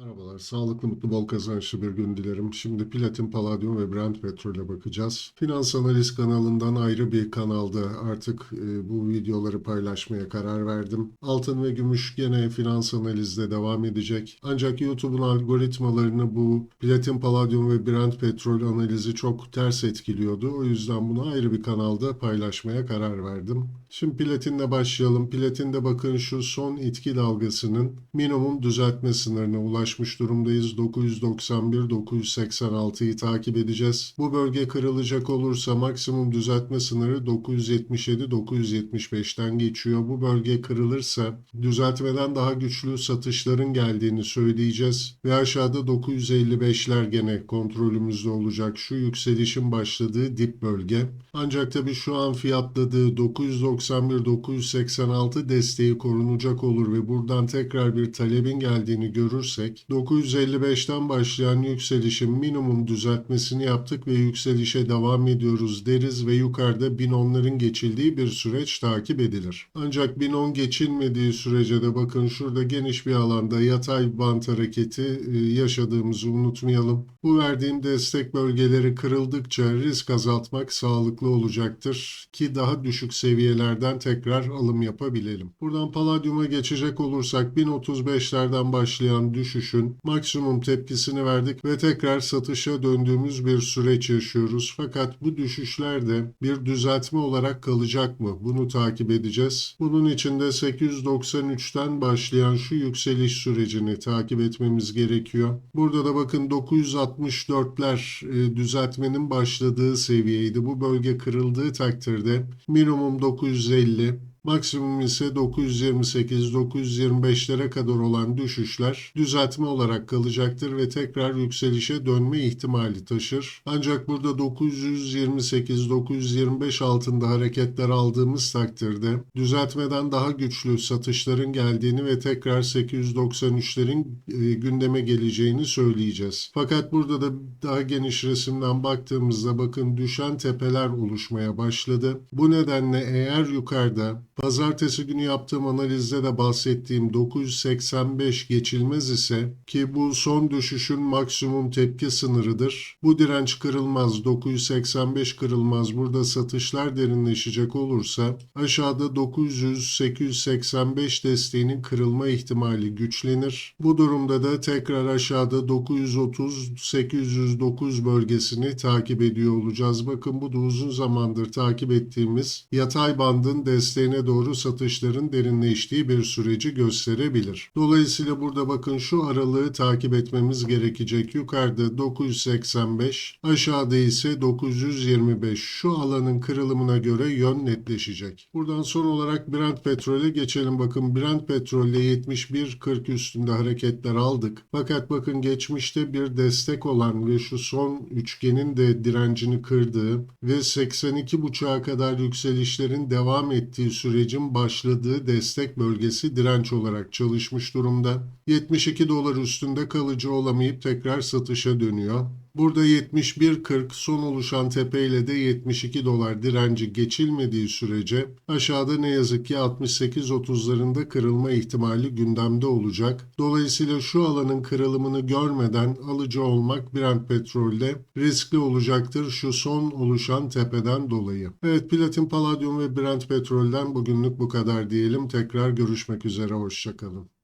Merhabalar, sağlıklı, mutlu, bol kazançlı bir gün dilerim. Şimdi platin, paladyum ve Brent petrole bakacağız. Finans Analiz kanalından ayrı bir kanalda artık e, bu videoları paylaşmaya karar verdim. Altın ve gümüş gene finans analizde devam edecek. Ancak YouTube'un algoritmalarını bu platin, paladyum ve Brent petrol analizi çok ters etkiliyordu. O yüzden bunu ayrı bir kanalda paylaşmaya karar verdim. Şimdi platinle başlayalım. Platinde bakın şu son itki dalgasının minimum düzeltme sınırına ulaşmış durumdayız. 991-986'yı takip edeceğiz. Bu bölge kırılacak olursa maksimum düzeltme sınırı 977-975'ten geçiyor. Bu bölge kırılırsa düzeltmeden daha güçlü satışların geldiğini söyleyeceğiz. Ve aşağıda 955'ler gene kontrolümüzde olacak. Şu yükselişin başladığı dip bölge. Ancak tabii şu an fiyatladığı 991-986 desteği korunacak olur ve buradan tekrar bir talebin geldiğini görürsek 955'ten başlayan yükselişin minimum düzeltmesini yaptık ve yükselişe devam ediyoruz deriz ve yukarıda 1010'ların geçildiği bir süreç takip edilir. Ancak 1010 geçilmediği sürece de bakın şurada geniş bir alanda yatay bant hareketi e, yaşadığımızı unutmayalım. Bu verdiğim destek bölgeleri kırıldıkça risk azaltmak sağlıklı olacaktır ki daha düşük seviyelerden tekrar alım yapabilelim. Buradan paladyuma geçecek olursak 1035'lerden başlayan düşüşün maksimum tepkisini verdik ve tekrar satışa döndüğümüz bir süreç yaşıyoruz. Fakat bu düşüşlerde bir düzeltme olarak kalacak mı? Bunu takip edeceğiz. Bunun için de 893'ten başlayan şu yükseliş sürecini takip etmemiz gerekiyor. Burada da bakın 964'ler e, düzeltmenin başladığı seviyeydi. Bu bölge kırıldığı takdirde minimum 950, Maksimum ise 928-925'lere kadar olan düşüşler düzeltme olarak kalacaktır ve tekrar yükselişe dönme ihtimali taşır. Ancak burada 928-925 altında hareketler aldığımız takdirde düzeltmeden daha güçlü satışların geldiğini ve tekrar 893'lerin e, gündeme geleceğini söyleyeceğiz. Fakat burada da daha geniş resimden baktığımızda bakın düşen tepeler oluşmaya başladı. Bu nedenle eğer yukarıda Pazartesi günü yaptığım analizde de bahsettiğim 985 geçilmez ise ki bu son düşüşün maksimum tepki sınırıdır. Bu direnç kırılmaz, 985 kırılmaz. Burada satışlar derinleşecek olursa aşağıda 900-885 desteğinin kırılma ihtimali güçlenir. Bu durumda da tekrar aşağıda 930-809 bölgesini takip ediyor olacağız. Bakın bu da uzun zamandır takip ettiğimiz yatay bandın desteğine doğru satışların derinleştiği bir süreci gösterebilir. Dolayısıyla burada bakın şu aralığı takip etmemiz gerekecek. Yukarıda 985, aşağıda ise 925. Şu alanın kırılımına göre yön netleşecek. Buradan son olarak Brent petrole geçelim. Bakın Brent petrolle 71.40 üstünde hareketler aldık. Fakat bakın geçmişte bir destek olan ve şu son üçgenin de direncini kırdığı ve 82.5'a kadar yükselişlerin devam ettiği sürecin başladığı destek bölgesi direnç olarak çalışmış durumda. 72 dolar üstünde kalıcı olamayıp tekrar satışa dönüyor. Burada 71.40 son oluşan tepeyle de 72 dolar direnci geçilmediği sürece aşağıda ne yazık ki 68.30'larında kırılma ihtimali gündemde olacak. Dolayısıyla şu alanın kırılımını görmeden alıcı olmak Brent petrolde riskli olacaktır şu son oluşan tepeden dolayı. Evet platin, paladyum ve Brent petrolden bugünlük bu kadar diyelim. Tekrar görüşmek üzere hoşçakalın.